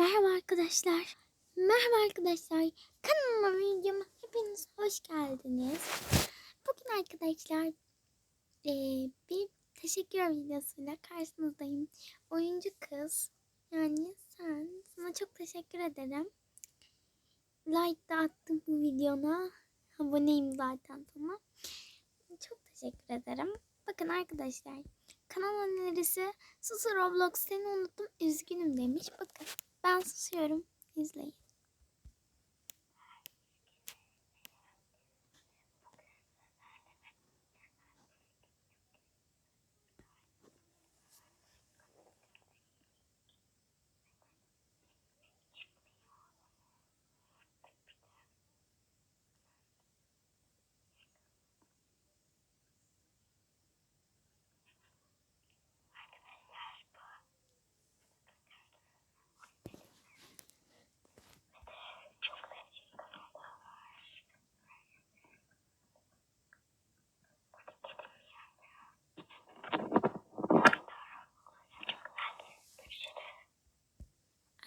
Merhaba arkadaşlar. Merhaba arkadaşlar. Kanalıma videoma hepiniz hoş geldiniz. Bugün arkadaşlar eee, bir teşekkür videosuyla karşınızdayım. Oyuncu kız yani sen sana çok teşekkür ederim. Like da attım bu videona. Aboneyim zaten sana. Çok teşekkür ederim. Bakın arkadaşlar kanal önerisi Susu Roblox seni unuttum üzgünüm demiş. Bakın ben susuyorum. İzleyin.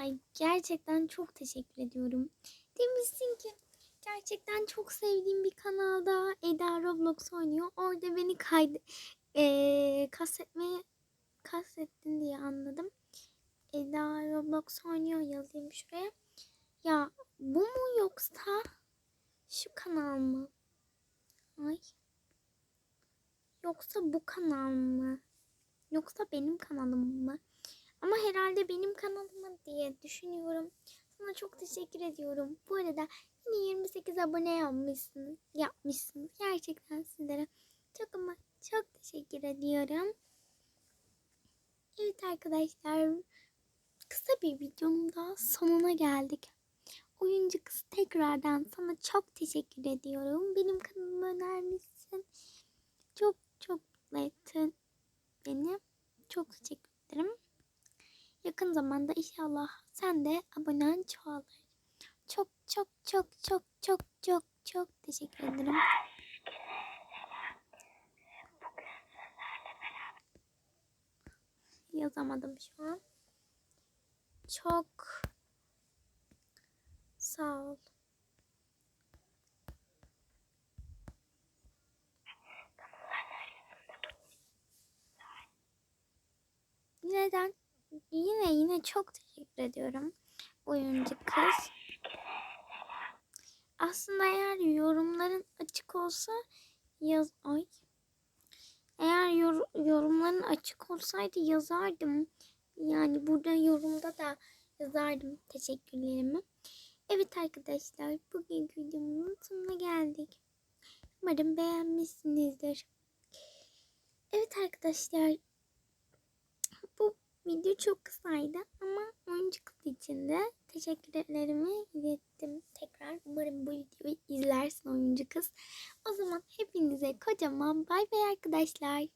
Ay gerçekten çok teşekkür ediyorum. Demişsin ki gerçekten çok sevdiğim bir kanalda Eda Roblox oynuyor. Orada beni kaydı eee kastetmeye kastettin diye anladım. Eda Roblox oynuyor yazayım şuraya. Ya bu mu yoksa şu kanal mı? Ay. Yoksa bu kanal mı? Yoksa benim kanalım mı? Ama herhalde benim kanalıma diye düşünüyorum. Sana çok teşekkür ediyorum. Bu arada yine 28 abone yapmışsınız. Yapmışsınız. Gerçekten sizlere çok ama çok teşekkür ediyorum. Evet arkadaşlar. Kısa bir videonun daha sonuna geldik. Oyuncu kız tekrardan sana çok teşekkür ediyorum. Benim kanalımı önermişsin. Çok çok mutlu ettin beni. Çok teşekkür ederim. Yakın zamanda inşallah sen de abonen çoğalır. Çok çok çok çok çok çok çok teşekkür ederim. Yazamadım şu an. Çok sağ ol. Neden? Yine yine çok teşekkür ediyorum. Oyuncu kız. Aslında eğer yorumların açık olsa yaz ay. Eğer yor- yorumların açık olsaydı yazardım. Yani burada yorumda da yazardım teşekkürlerimi. Evet arkadaşlar bugünkü videomun sonuna geldik. Umarım beğenmişsinizdir. Evet arkadaşlar video çok kısaydı ama oyuncu kız için de teşekkürlerimi ilettim tekrar. Umarım bu videoyu izlersin oyuncu kız. O zaman hepinize kocaman bay bay arkadaşlar.